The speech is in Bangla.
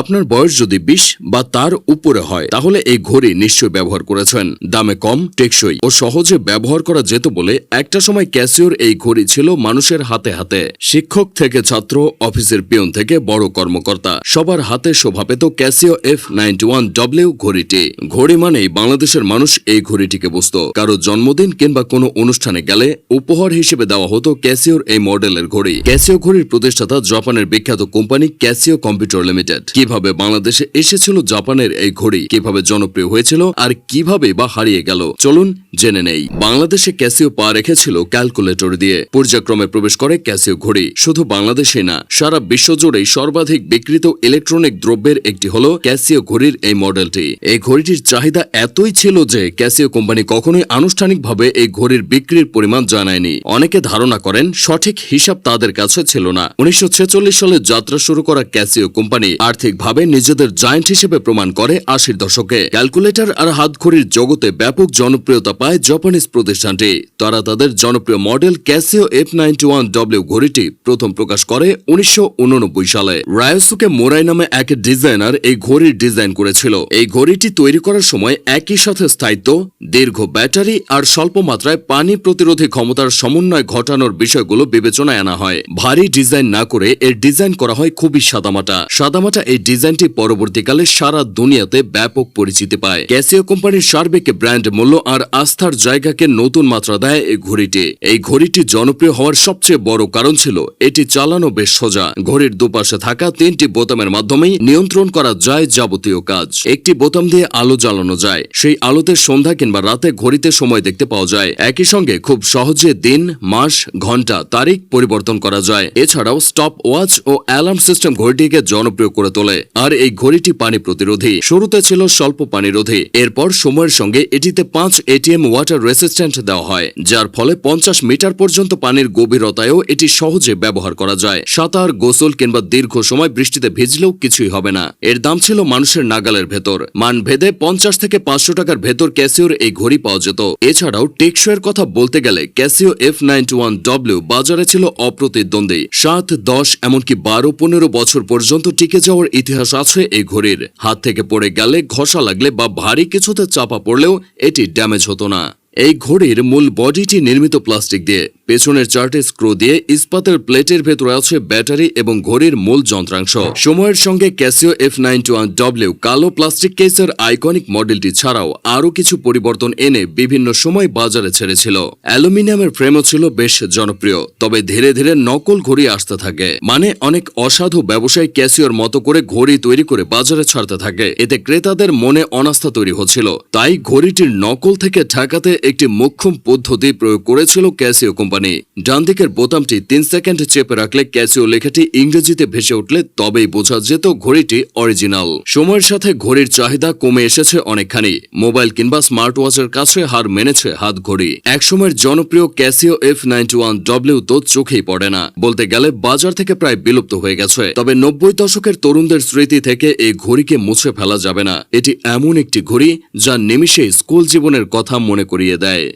আপনার বয়স যদি বিশ বা তার উপরে হয়, তাহলে এই ঘড়ি নিশ্চয়ই ব্যবহার করেছেন। দামে কম, টেকসই ও সহজে ব্যবহার করা যেত বলে একটা সময় ক্যাসিওর এই ঘড়ি ছিল মানুষের হাতে হাতে। শিক্ষক থেকে ছাত্র, অফিসের পিয়ন থেকে বড় কর্মকর্তা, সবার হাতে শোভা পেত Casio F ninety one W ঘড়িটি। ঘড়ি মানেই বাংলাদেশের মানুষ এই ঘড়িটিকে বুঝত। কারও জন্মদিন কিংবা কোনো অনুষ্ঠানে গেলে উপহার হিসেবে দেওয়া হতো ক্যাসিওর এই মডেলের ঘড়ি। ক্যাসিও ঘড়ির প্রতিষ্ঠাতা জাপানের বিখ্যাত কোম্পানি ক্যাসিও কম্পিউটার লিমিটেড। কীভাবে বাংলাদেশে এসেছিল জাপানের এই ঘড়ি, কীভাবে জনপ্রিয় হয়েছিল আর কীভাবে বা হারিয়ে গেল? চলুন জেনে নেই। বাংলাদেশে ক্যাসিও পা রেখেছিল ক্যালকুলেটর দিয়ে। পর্যায়ক্রমে প্রবেশ করে ক্যাসিও ঘড়ি। শুধু বাংলাদেশে না, সারা বিশ্বজুড়েই সর্বাধিক বিক্রিত ইলেকট্রনিক দ্রব্যের একটি হল ক্যাসিও ঘড়ির এই মডেলটি। এই ঘড়িটির চাহিদা এতই ছিল যে ক্যাসিও কোম্পানি কখনোই আনুষ্ঠানিকভাবে এই ঘড়ির বিক্রির পরিমাণ জানায়নি। অনেকে ধারণা করেন, সঠিক হিসাব তাদের কাছে ছিল না। উনিশশো ছেচল্লিশ সালে যাত্রা শুরু করা ক্যাসিও কোম্পানি আর্থিকভাবে নিজেদের জায়ান্ট হিসেবে প্রমাণ করে আশির দশকে। ক্যালকুলেটর আর হাতঘড়ির জগতে ব্যাপক জনপ্রিয়তা পায় জাপানিজ প্রতিষ্ঠানটি। তারা তাদের জনপ্রিয় model Casio F ninety one W ঘড়িটি প্রথম প্রকাশ করে উনিশশো সালে। রায়োসুকে মোরাই নামে এক ডিজাইনার এই ঘড়ির ডিজাইন করেছিল। এই ঘড়িটি তৈরি করার সময় একই সাথে স্থায়িত্ব, দীর্ঘ ব্যাটারি আর স্বল্প মাত্রায় পানি প্রতিরোধী ক্ষমতার সমন্বয় ঘটানোর বিষয়গুলো বিবেচনায় আনা হয়। ভারী ডিজাইন না করে এর ডিজাইন করা হয় খুবই সাদামাটা। সাদামাটা এই ডিজাইনটি পরবর্তীকালে সারা দুনিয়াতে ব্যাপক পরিচিতি পায়। ক্যাসিও কোম্পানির সার্বিক ব্র্যান্ড মূল্য আর আস্থার জায়গাকে নতুন মাত্রা দেয় এই ঘড়িটি। এই ঘড়িটি জনপ্রিয় হওয়ার সবচেয়ে বড় কারণ ছিল, এটি চালানো বেশ সোজা। ঘড়ির দুপাশে থাকা তিনটি বোতামের মাধ্যমেই নিয়ন্ত্রণ করা যায় যাবতীয় কাজ। একটি বোতাম দিয়ে আলো জ্বালানো যায়। সেই আলোতে সন্ধ্যা কিংবা রাতে ঘড়িতে সময় দেখতে পাওয়া যায়। একই সঙ্গে খুব সহজে দিন, মাস ঘণ্টা তারিখ পরিবর্তন করা যায়। এছাড়াও স্টপ ওয়াচ ও অ্যালার্ম সিস্টেম ঘড়িটিকে জনপ্রিয় করে তোলে। আর এই ঘড়িটি পানি প্রতিরোধী। শুরুতে ছিল স্বল্প পানিরোধী এরপর সময়ের সঙ্গে এটিতে পাঁচ এটিএম ওয়াটার রেসিস্ট্যান্ট দেওয়া হয়, যার ফলে পঞ্চাশ মিটার পর্যন্ত পানির গভীরতায়ও এটি সহজে ব্যবহার করা যায়। সাঁতার, গোসল কিংবা দীর্ঘ সময় বৃষ্টিতে ভিজলেও কিছুই হবে না। এর দাম ছিল মানুষের নাগালের ভেতর। মান ভেদে পঞ্চাশ থেকে পাঁচশো টাকার ভেতর ক্যাসিওর এই ঘড়ি পাওয়া যেত। এছাড়াও টেকসইয়ের কথা বলতে গেলে Casio F ninety one W বাজারে ছিল অপ্রতিদ্বন্দ্বী। সাত, দশ, এমনকি বারো, পনেরো বছর পর্যন্ত টিকে যাওয়ার ইতিহাস আছে এই ঘড়ির। হাত থেকে পড়ে গেলে ঘষা লাগলে বা ভারী কিছুতে চাপা পড়লেও এটি ড্যামেজ হতো না। এই ঘড়ির মূল বডিটি নির্মিত প্লাস্টিক দিয়ে। পেছনের চারটে স্ক্রু দিয়ে ইস্পাতের প্লেটের ভেতরে আছে ব্যাটারি এবং ঘড়ির মূল যন্ত্রাংশ। সময়ের সঙ্গে ক্যাসিও এফ ডব্লিউ কালো প্লাস্টিক কেসের আইকনিক মডেলটি ছাড়াও আরও কিছু পরিবর্তন এনে বিভিন্ন সময় বাজারে ছেড়েছিল। অ্যালুমিনিয়ামের ফ্রেমও ছিল বেশ জনপ্রিয়, তবে ধীরে ধীরে নকল ঘড়ি আসতে থাকে মানে অনেক অসাধু ব্যবসায়ী ক্যাসিওর মতো করে ঘড়ি তৈরি করে বাজারে ছাড়তে থাকে। এতে ক্রেতাদের মনে অনাস্থা তৈরি হচ্ছিল, তাই ঘড়িটির নকল থেকে ঠেকাতে একটি মোক্ষম পদ্ধতি প্রয়োগ করেছিল ক্যাসিও কোম্পানি। ডান দিকের বোতামটি তিন সেকেন্ড চেপে রাখলে ক্যাসিও লেখাটি ইংরেজিতে ভেসে উঠলে তবেই বোঝা যেত ঘড়িটি অরিজিনাল। সময়ের সাথে ঘড়ির চাহিদা কমে এসেছে অনেকখানি। মোবাইল কিংবা স্মার্ট ওয়াচের কাছে হার মেনেছে হাত ঘড়ি। একসময়ের জনপ্রিয় Casio F ninety one W তো চোখেই পড়ে না। বলতে গেলে বাজার থেকে প্রায় বিলুপ্ত হয়ে গেছে। তবে নব্বই দশকের তরুণদের স্মৃতি থেকে এই ঘড়িকে মুছে ফেলা যাবে না। এটি এমন একটি ঘড়ি যা নিমিষে স্কুল জীবনের কথা মনে করিয়ে দেয়।